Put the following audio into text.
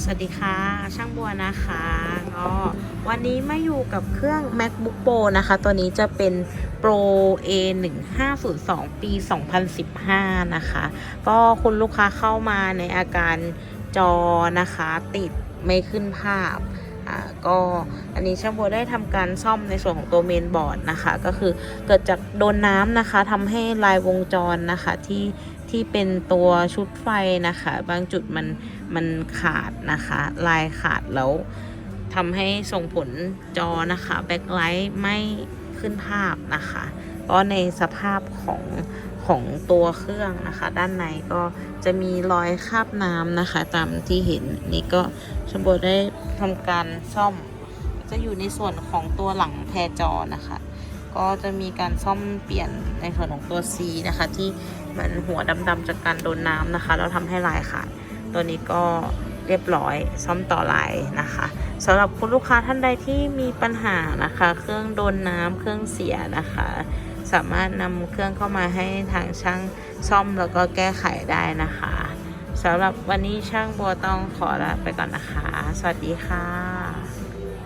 สวัสดีค่ะ ช่างบัวนะคะก็วันนี้มาอยู่กับเครื่อง MacBook Pro นะคะ ตัวนี้จะเป็น Pro A 1 5 0 2ปี 2015 นะคะ ก็คุณลูกค้าเข้ามาในอาการจอนะคะ ติดไม่ขึ้นภาพ อ่าก็อันนี้ช่างบัวได้ทำการซ่อมในส่วนของตัวเมนบอร์ดนะคะ ก็คือเกิดจากโดนน้ำนะคะทำให้ลายวงจรนะคะที่ที่เป็นตัวชุดไฟนะคะ บางจุดมันมันขาดนะคะ ลายขาดแล้วทำให้ส่งผลจอนะคะ แบ็คไลท์ไม่ขึ้นภาพนะคะ ก็ในสภาพของของตัวเครื่องนะคะ ด้านในก็จะมีรอยคราบน้ำนะคะ ตามที่เห็นนี่ก็ชมโบได้ทำการซ่อม จะอยู่ในส่วนของตัวหลังแพจอนะคะ ก็จะมีการซ่อมเปลี่ยนในส่วนของตัว C นะคะ ที่มันหัวดำๆจากการโดนน้ำนะคะแล้วทำให้ลายขาดตัวนี้ก็ เรียบร้อยซ่อมต่อลายนะคะสำหรับคุณลูกค้าท่านใดที่มีปัญหานะคะ เครื่องโดนน้ำเครื่องเสียนะคะ สามารถนำเครื่องเข้ามาให้ทางช่างซ่อมแล้วก็แก้ไขได้นะคะสำหรับวันนี้ช่างบัวต้องขอลาไปก่อนนะคะ สวัสดีค่ะ